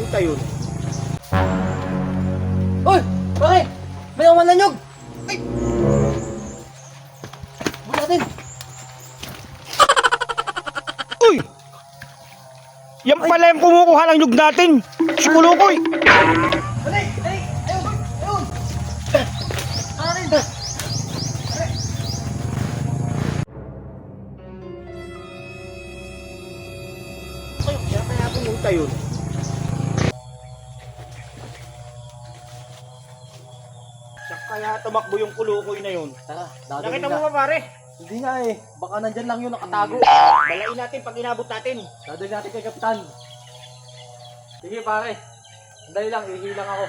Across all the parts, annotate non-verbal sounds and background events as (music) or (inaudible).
puta yun. Uy! Bakit? May akong mananyog! Ay! Huwag natin! (laughs) Uy! Yan pala yung kumukuha ng nyug natin! Si Kulukoy! Dali! Dali! Ayun! Ayun! Arin! Kaya pala pumunta yun. Kaya tumakbo yung Kulukoy na yun. Tara, Nakita dadalhin mo na. ba pare? Hindi nga eh. Baka nandyan lang yun nakatago. Balain natin pag inabot natin. Dadalhin natin kay Kapitan. Sige pare. Dali lang, ihilang ako.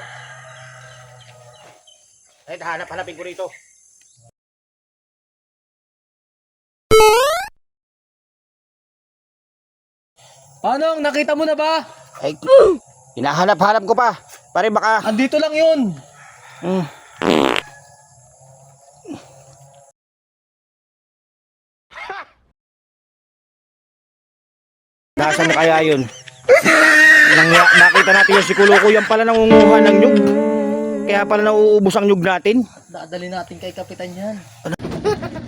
Ay, hanap-hanapin ko rito. Paano? Nakita mo na ba? Ay, (clears throat) hinahanap-hanap ko pa. Pare baka... Andito lang yun. Hmm. Nasaan na kaya yun? Nang nakita natin yung si Kulukoy yan pala nangunguha ng nyug. Kaya pala nauubos ang nyug natin. Dadalhin natin kay Kapitan yan. (laughs)